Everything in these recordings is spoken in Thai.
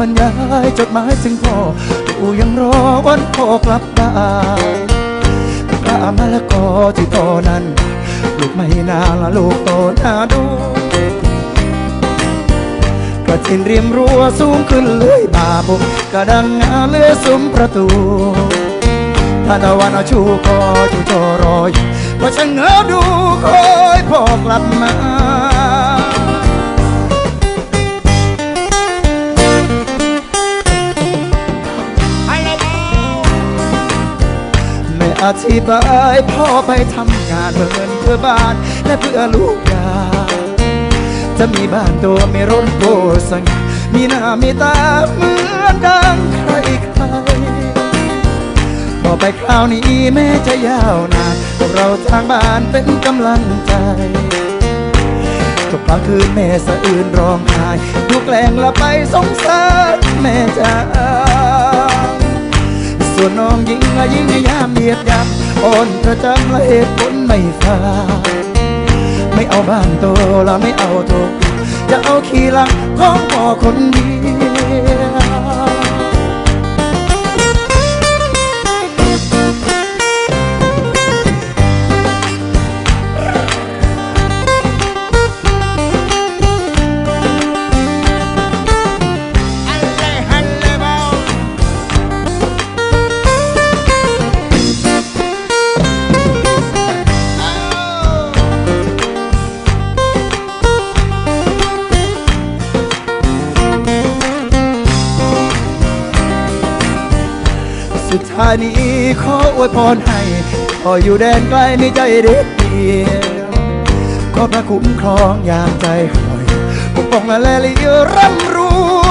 บรรยายจดหมายถึงพ่อดูยังรอวันพ่อกลับบ้านกล้ามะละกอที่โตนั้น ลูกไม่นานละลูกโตน่าดูกระถินเริมรั้วสูงขึ้นเลยบาบุกกระดังงาเลือซุ้มประตูท่านตะวันอาชูคอชูโจรออยู่ว่าฉันเงาดูคอยพ่อกลับมา อธิบายพ่อไปทำงานเพื่อเงินเพื่อบ้านและเพื่อลูกยาจะมีบ้านตัวไมีรถโบสังมีหน้ามีตาเหมือนดังใครใครต่อไปคราวนี้แม้จะยาวนานพวกเราทางบ้านเป็นกำลังใจทุกกลางคืนแม่สะอื่นร้องไห้ดูแกล้งละไปสงสารแม่ งยิงละยิงในยามเหยียดยำอ่อนประจำละเหตุผลไม่ฟังไม่เอาบ้านโตและไม่เอาโตจะเอาขี่หลังของพ่อคนดี สุดท้านี้ขออวยพรให้ขออยู่แดนไกลมีใจเด็ดเดียวขอพระคุ้มครองยามใจคอยปกป้องและเลี้ยร่ำร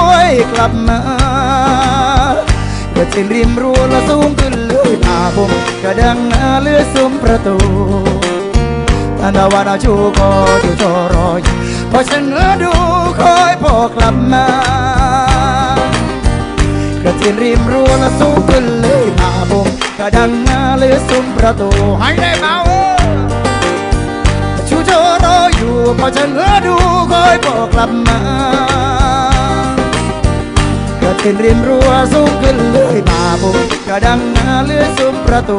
วยกลับมาเกิดเป็นริมรั้วและสูงขึ้นเลยตาบงกระดังหน้าเลือซุ้มประตูอันดาวนาชูก็อยู่จอรออยู่พอฉันเกระถิริมรั้วและสูงขึ้นเลยมาบงกระดังนาเลือซุ้มประตูฮัลเลบอลชูจรออยู่พอฉันเงอดูคอยพ่อกกลับมากระถินริมรั้วสูงขึ้นเลยมาบงกระดังนาเลือซุ้มประตู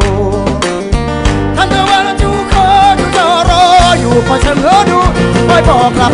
ท่านตะวันจูคอจูจรออยู่พอฉันเงอดูคอยพ่อกลับ